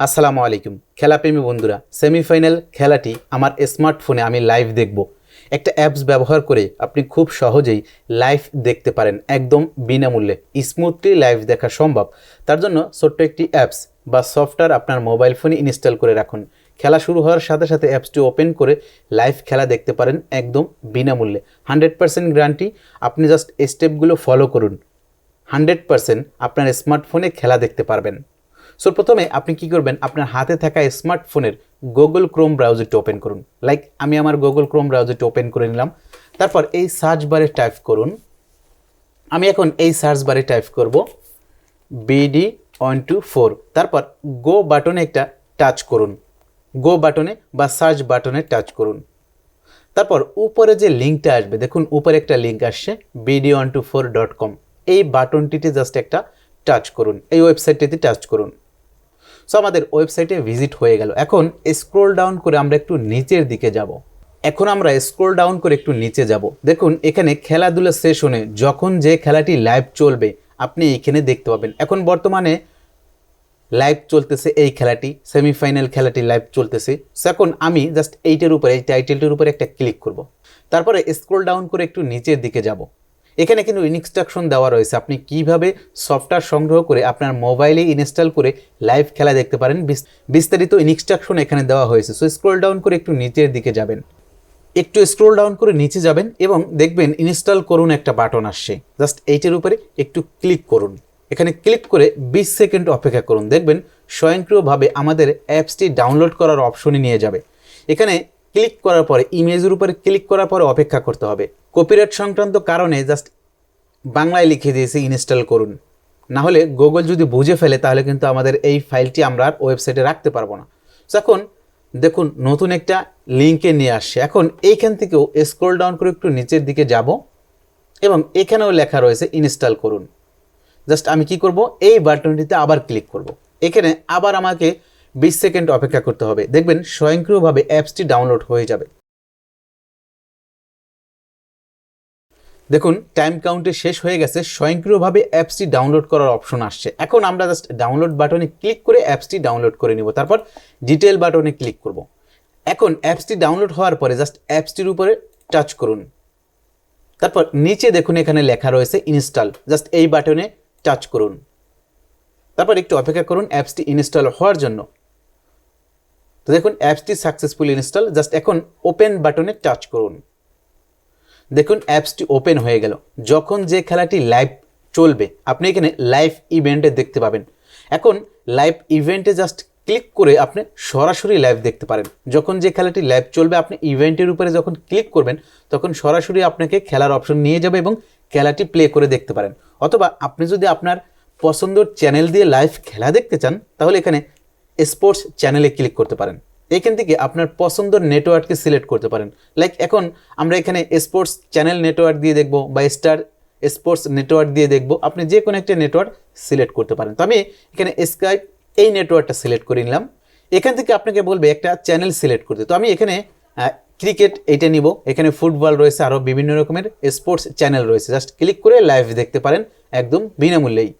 আসসালামু আলাইকুম। খেলাপ্রেমী বন্ধুরা, সেমিফাইনাল খেলাটি আমার স্মার্টফোনে আমি লাইভ দেখব। একটা অ্যাপস ব্যবহার করে আপনি খুব সহজেই লাইভ দেখতে পারেন, একদম বিনামূল্যে। স্মুথলি লাইভ দেখা সম্ভব। তার জন্য ছোট্ট একটি অ্যাপস বা সফটওয়্যার আপনার মোবাইল ফোনে ইনস্টল করে রাখুন। খেলা শুরু হওয়ার সাথে সাথে অ্যাপসটি ওপেন করে লাইভ খেলা দেখতে পারেন, একদম বিনামূল্যে। হান্ড্রেড পার্সেন্ট গ্যারান্টি, আপনি জাস্ট স্টেপগুলো ফলো করুন। হান্ড্রেড পার্সেন্ট আপনার স্মার্টফোনে খেলা দেখতে পারবেন। সো প্রথমে আপনি কি করবেন? আপনার হাতে থাকা স্মার্টফোনের গুগল ক্রোম ব্রাউজারটি ওপেন করুন। লাইক আমি আমার গুগল ক্রোম ব্রাউজারটি ওপেন করে নিলাম। তারপর এই সার্চ বারে টাইপ করুন। আমি এখন এই সার্চ বারে টাইপ করব বিডি ওয়ান টু ফোর তারপর গো বাটনে একটা টাচ করুন। গো বাটনে বা সার্চ বাটনে টাচ করুন। তারপর উপরে যে লিঙ্কটা আসবে, দেখুন উপরে একটা লিঙ্ক আসছে BD one two four dot com এই বাটনটিতে জাস্ট একটা টাচ করুন। এই ওয়েবসাইটটিতে টাচ করুন। সো আমাদের ওয়েবসাইটে ভিজিট হয়ে গেল। এখন স্ক্রোল ডাউন করে আমরা একটু নিচের দিকে যাব। এখন আমরা স্ক্রোল ডাউন করে একটু নিচে যাব। দেখুন এখানে খেলাধুলা সেশনে যখন যে খেলাটি লাইভ চলবে আপনি এখানে দেখতে পাবেন। এখন বর্তমানে লাইভ চলতেছে এই খেলাটি সেমিফাইনাল খেলাটি লাইভ চলতেছে। So, এখন আমি জাস্ট এইটার উপরে এই টাইটেলটির উপরে একটা ক্লিক করব। তারপরে স্ক্রোল ডাউন করে একটু নিচের দিকে যাব। এখানে কিন্তু ইনস্ট্রাকশন দেওয়া রয়েছে। আপনি কীভাবে সফটওয়্যার সংগ্রহ করে আপনার মোবাইলে ইনস্টল করে লাইভ খেলা দেখতে পারেন। বিস্তারিত ইনস্ট্রাকশন এখানে দেওয়া হয়েছে। সো স্ক্রোল ডাউন করে একটু নিচের দিকে যাবেন। একটু স্ক্রোল ডাউন করে নিচে যাবেন এবং দেখবেন ইনস্টল করুন একটা বাটন আসছে। জাস্ট এইটার উপরে একটু ক্লিক করুন। এখানে ক্লিক করে বিশ সেকেন্ড অপেক্ষা করুন। দেখবেন স্বয়ংক্রিয়ভাবে আমাদের অ্যাপসটি ডাউনলোড করার অপশনে নিয়ে যাবে। এখানে ক্লিক করার পরে, ইমেজের উপরে ক্লিক করার পরে অপেক্ষা করতে হবে। কপিরাইট সংক্রান্ত কারণে জাস্ট বাংলায় লিখে দিয়েছি, ইনস্টল করুন। না হলে গুগল যদি বুঝে ফেলে, তাহলে কিন্তু আমাদের এই ফাইলটি আমরা আর ওয়েবসাইটে রাখতে পারব না। এখন দেখুন, নতুন একটা লিঙ্কে নিয়ে আসছে। এখন এইখান থেকেও স্ক্রোল ডাউন করে একটু নিচের দিকে যাব এবং এখানেও লেখা রয়েছে, ইনস্টল করুন। জাস্ট আমি কি করব? এই বাটনটিতে আবার ক্লিক করব। এখানে আবার আমাকে বিশ সেকেন্ড অপেক্ষা করতে হবে। দেখবেন স্বয়ংক্রিয়ভাবে অ্যাপসটি ডাউনলোড হয়ে যাবে। দেখুন, টাইম কাউন্টে শেষ হয়ে গেছে, স্বয়ংক্রিয়ভাবে অ্যাপসটি ডাউনলোড করার অপশন আসছে। এখন আমরা জাস্ট ডাউনলোড বাটনে ক্লিক করে অ্যাপসটি ডাউনলোড করে নিব। তারপর ডিটেল বাটনে ক্লিক করব। এখন অ্যাপসটি ডাউনলোড হওয়ার পরে জাস্ট অ্যাপসটির উপরে টাচ করুন। তারপর নিচে দেখুন এখানে লেখা রয়েছে ইনস্টল। জাস্ট এই বাটনে টাচ করুন। তারপর একটু অপেক্ষা করুন অ্যাপসটি ইনস্টল হওয়ার জন্য। তো দেখুন অ্যাপসটি সাকসেসফুল ইনস্টল জাস্ট এখন ওপেন বাটনে টাচ করুন। দেখুন অ্যাপসটি ওপেন হয়ে গেল। যখন যে খেলাটি লাইভ চলবে, আপনি এখানে লাইভ ইভেন্টে দেখতে পাবেন। এখন লাইভ ইভেন্টে জাস্ট ক্লিক করে আপনি সরাসরি লাইভ দেখতে পারেন। যখন যে খেলাটি লাইভ চলবে, আপনি ইভেন্টের উপরে যখন ক্লিক করবেন, তখন সরাসরি আপনাকে খেলার অপশন নিয়ে যাবে এবং খেলাটি প্লে করে দেখতে পারেন। অথবা আপনি যদি আপনার পছন্দের চ্যানেল দিয়ে লাইভ খেলা দেখতে চান, তাহলে এখানে স্পোর্টস চ্যানেলে ক্লিক করতে পারেন। এখান থেকে আপনার পছন্দের নেটওয়ার্ককে সিলেক্ট করতে পারেন। লাইক এখন আমরা এখানে স্পোর্টস চ্যানেল নেটওয়ার্ক দিয়ে দেখব বা স্টার স্পোর্টস নেটওয়ার্ক দিয়ে দেখব। আপনি যে কোনো একটা নেটওয়ার্ক সিলেক্ট করতে পারেন। তো আমি এখানে স্কাইপ এই নেটওয়ার্কটা সিলেক্ট করে নিলাম। এখান থেকে আপনাকে বলবে একটা চ্যানেল সিলেক্ট করতে। তো আমি এখানে ক্রিকেট এইটা নিব। এখানে ফুটবল রয়েছে আরও বিভিন্ন রকমের স্পোর্টস চ্যানেল রয়েছে। জাস্ট ক্লিক করে লাইভ দেখতে পারেন, একদম বিনামূল্যেই।